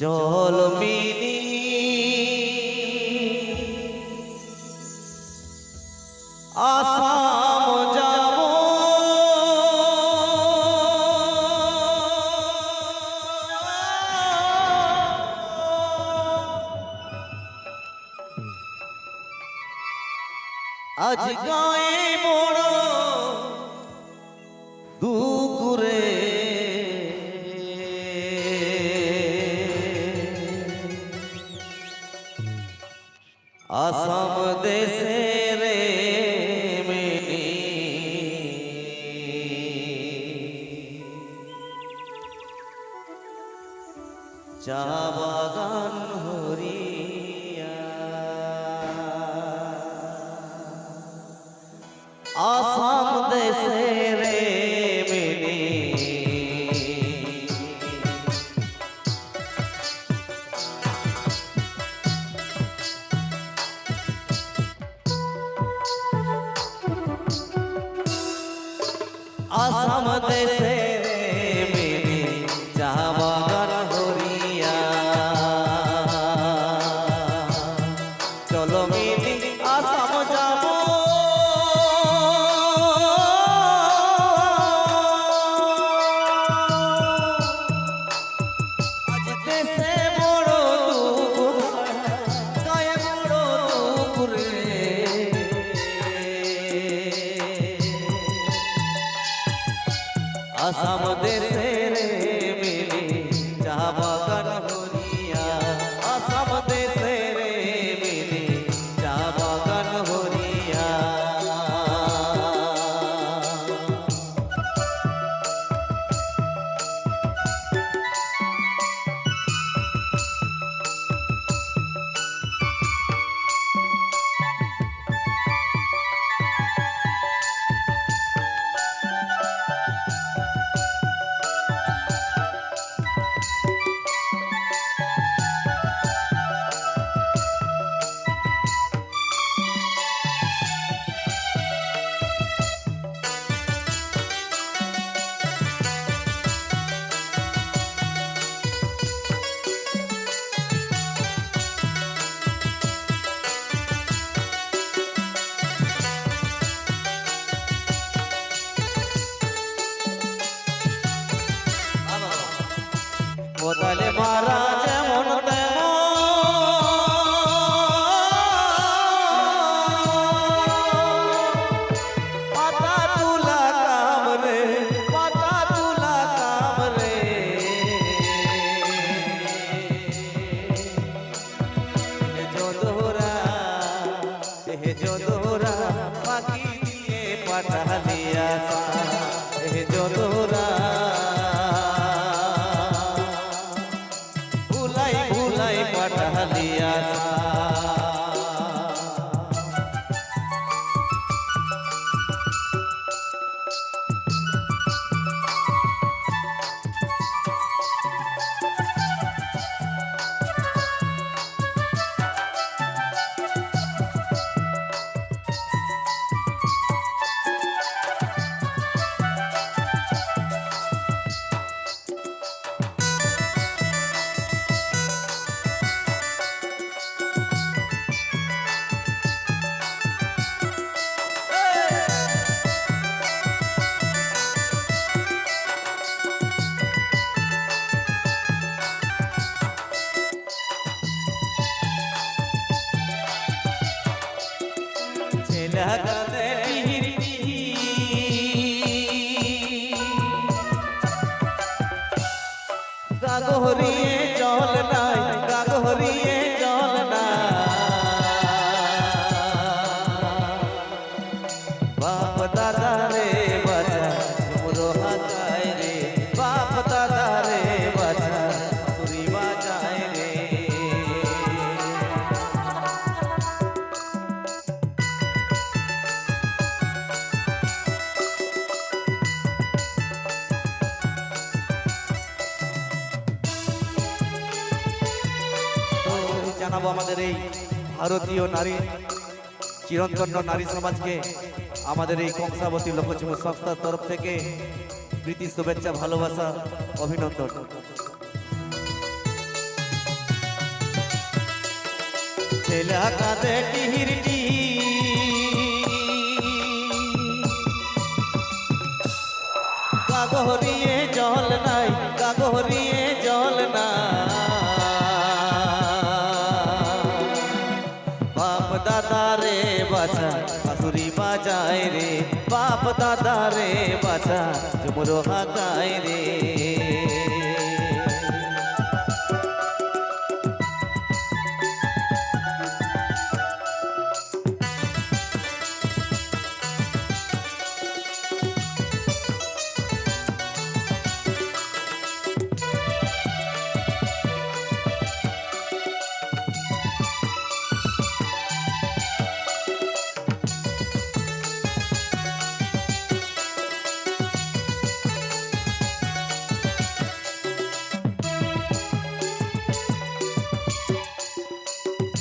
চল মিনি আসাম যাব। আজ গায়ে বড় আসাম দেশে রে মেনি। চা বাগান হরিয়া আসাম দেশে ভুলাই ভুলাই পাঠালি ছেলা জানাব আমাদের এই ভারতীয় নারী, চিরন্তন নারী সমাজকে, আমাদের এই কংসাবতী লোকজীবন সংস্থার তরফ থেকে প্রীতি শুভেচ্ছা, ভালোবাসা, অভিনন্দন। ছেলে কাঁধে টিহির বাছা বাসুরি বাজায় রে বাপ দাদা রে বাছা ঝুমরো হাগায় রে।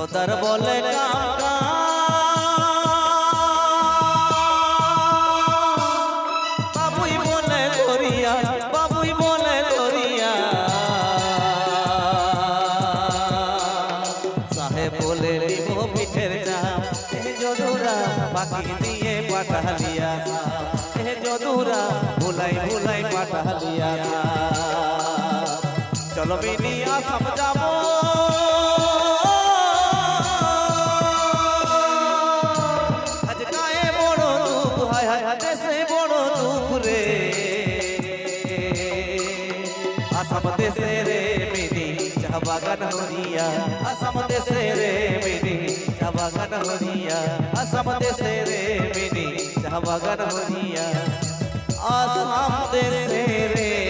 সদর বলে। বাবুই বলে করিয়া বাবুই বলে করিয়া সাহেব বলে লিব পিঠের চাপ যদুরা বাকি দিয়ে পাঠালিয়া এ যদুরা ভুলাই ভুলাই পাঠালিয়া চলো মিনি আসাম যাব असम से रे मेरी जबगन हो दिया असम से रे मेरी जबगन हो दिया असम से रे मेरी जबगन हो दिया असम से रे